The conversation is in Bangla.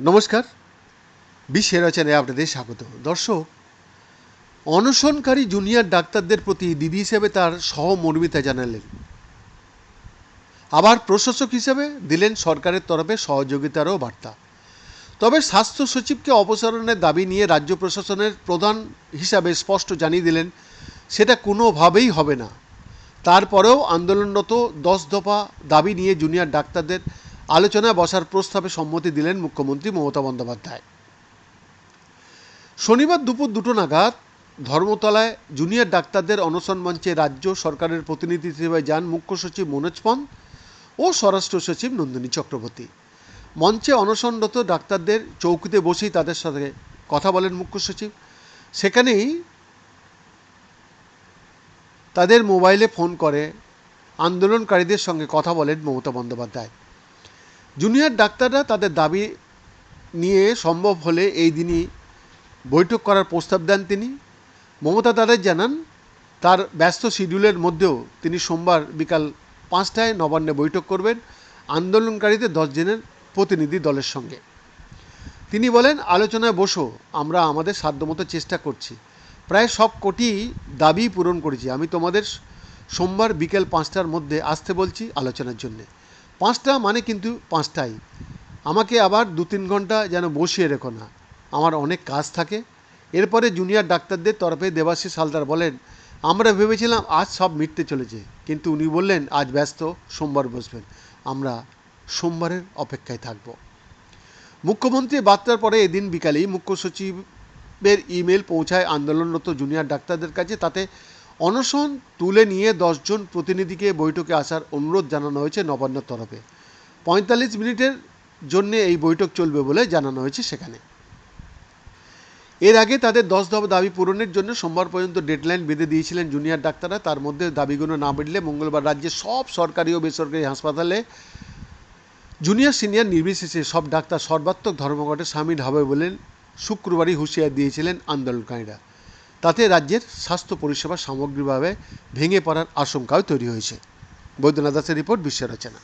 নমস্কার। বিশ্বের রচনায় আপনাদের স্বাগত। দর্শক, অনশনকারী জুনিয়র ডাক্তারদের প্রতি দিদি হিসেবে তার সহমর্মিতা জানালেন। আবার প্রশাসক হিসেবে দিলেন সরকারের তরফে সহযোগিতারও বার্তা। তবে স্বাস্থ্য সচিবকে অপসারণের দাবি নিয়ে রাজ্য প্রশাসনের প্রধান হিসাবে স্পষ্ট জানিয়ে দিলেন, সেটা কোনোভাবেই হবে না। তারপরেও আন্দোলনরত দশ দফা দাবি নিয়ে জুনিয়র ডাক্তারদের আলোচনায় বসার প্রস্তাবে সম্মতি দিলেন মুখ্যমন্ত্রী মমতা বন্দ্যোপাধ্যায়। শনিবার দুপুর দুটো নাগাদ ধর্মতলায় জুনিয়র ডাক্তারদের অনশন মঞ্চে রাজ্য সরকারের প্রতিনিধি হিসেবে যান মুখ্য সচিব মনোজ পন ও স্বরাষ্ট্র সচিব নন্দিনী চক্রবর্তী। মঞ্চে অনশনরত ডাক্তারদের চৌকিতে বসেই তাদের সাথে কথা বলেন মুখ্য সচিব। সেখানেই তাদের মোবাইলে ফোন করে, আন্দোলনকারীদের সঙ্গে কথা বলেন মমতা বন্দ্যোপাধ্যায়। জুনিয়র ডাক্তাররা তাদের দাবি নিয়ে সম্ভব হলে এই দিনই বৈঠক করার প্রস্তাব দেন তিনি। মমতা তাদের জানান, তার ব্যস্ত শিডিউলের মধ্যেও তিনি সোমবার বিকাল পাঁচটায় নবান্নে বৈঠক করবেন আন্দোলনকারীদের দশ দিনের প্রতিনিধি দলের সঙ্গে। তিনি বলেন, আলোচনায় বসো, আমরা আমাদের সাধ্যমতো চেষ্টা করছি। প্রায় সব কোটি দাবি পূরণ করেছি। আমি তোমাদের সোমবার বিকেল পাঁচটার মধ্যে আসতে বলছি আলোচনার জন্যে। পাঁচটা মানে কিন্তু পাঁচটাই। আমাকে আবার দু তিন ঘণ্টা যেন বসিয়ে রেখো না। আমার অনেক কাজ থাকে। এরপরে জুনিয়র ডাক্তারদের তরফে দেবাশিস হালদার বলেন, আমরা ভেবেছিলাম আজ সব মিটতে চলেছে। কিন্তু উনি বললেন, আজ ব্যস্ত, সোমবার বসবেন। আমরা সোমবারের অপেক্ষায় থাকব। মুখ্যমন্ত্রী বার্তার পরে এদিন বিকালেই মুখ্য সচিবের ইমেল পৌঁছায় আন্দোলনরত জুনিয়র ডাক্তারদের কাছে, তাতে অনশন তুলে নিয়ে দশজন প্রতিনিধিকে বৈঠকে আসার অনুরোধ জানানো হয়েছে নবান্নর তরফে। পঁয়তাল্লিশ মিনিটের জন্য এই বৈঠক চলবে বলে জানানো হয়েছে সেখানে। এর আগে তাদের দশ দফা দাবি পূরণের জন্য সোমবার পর্যন্ত ডেডলাইন বেঁধে দিয়েছিলেন জুনিয়র ডাক্তাররা। তার মধ্যে দাবিগুলো না মিটলে মঙ্গলবার রাজ্যের সব সরকারি ও বেসরকারি হাসপাতালে জুনিয়র, সিনিয়র, নির্বিশেষে সব ডাক্তার সর্বাত্মক ধর্মঘটে সামিল হবে বলে শুক্রবারই হুঁশিয়ার দিয়েছিলেন আন্দোলনকারীরা। তাতে রাজ্যের স্বাস্থ্য পরিষেবা সামগ্রিকভাবে ভেঙে পড়ার আশঙ্কাও তৈরি হয়েছে। বৈদ্যনাথ দাসের রিপোর্ট বিশ্ব রচনা।